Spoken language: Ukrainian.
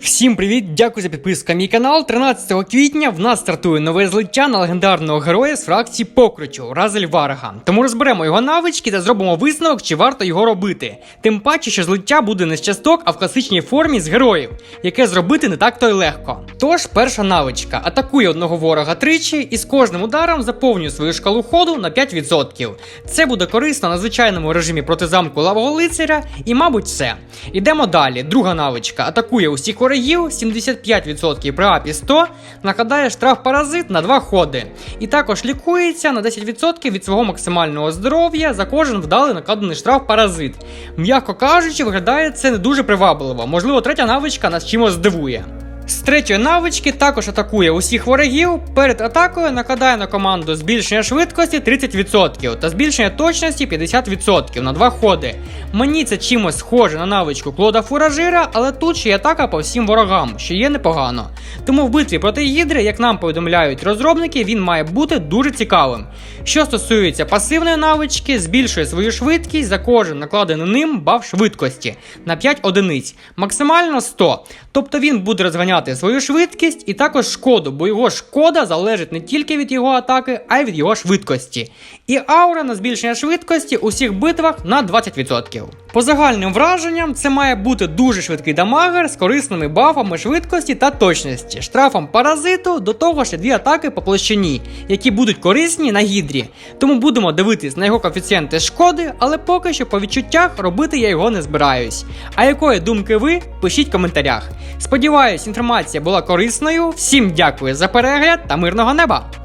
Всім привіт! Дякую за підписку на мій канал. 13 квітня в нас стартує нове злиття на легендарного героя з фракції Покручу Разель Варга. Тому розберемо його навички та зробимо висновок, чи варто його робити. Тим паче, що злиття буде не з часток, а в класичній формі з героїв, яке зробити не так то й легко. Тож, перша навичка атакує одного ворога тричі і з кожним ударом заповнює свою шкалу ходу на 5%. Це буде корисно на звичайному режимі проти замку лавого лицаря, і, мабуть, все. Ідемо далі. Друга навичка атакує усіх ворогів 75% при апі 100, накладає штраф паразит на 2 ходи. І також лікується на 10% від свого максимального здоров'я за кожен вдалий накладений штраф паразит. М'яко кажучи, виглядає це не дуже привабливо. Можливо, третя навичка нас чимось здивує. З третьої навички також атакує усіх ворогів. Перед атакою накладає на команду збільшення швидкості 30% та збільшення точності 50% на два ходи. Мені це чимось схоже на навичку Клода Фуражира, але тут ще й атака по всім ворогам, що є непогано. Тому в битві проти Гідри, як нам повідомляють розробники, він має бути дуже цікавим. Що стосується пасивної навички, збільшує свою швидкість за кожен накладений ним баф швидкості на 5 одиниць, максимально 100. Тобто він буде розганяти свою швидкість і також шкоду, бо його шкода залежить не тільки від його атаки, а й від його швидкості. І аура на збільшення швидкості у всіх битвах на 20%. По загальним враженням, це має бути дуже швидкий дамагер з корисними бафами швидкості та точності, штрафом паразиту, до того є дві атаки по площині, які будуть корисні на гідрі. Тому будемо дивитись на його коефіцієнти шкоди, але поки що по відчуттях робити я його не збираюсь. А якої думки ви? Пишіть в коментарях. Сподіваюсь, інформація була корисною. Всім дякую за перегляд та мирного неба!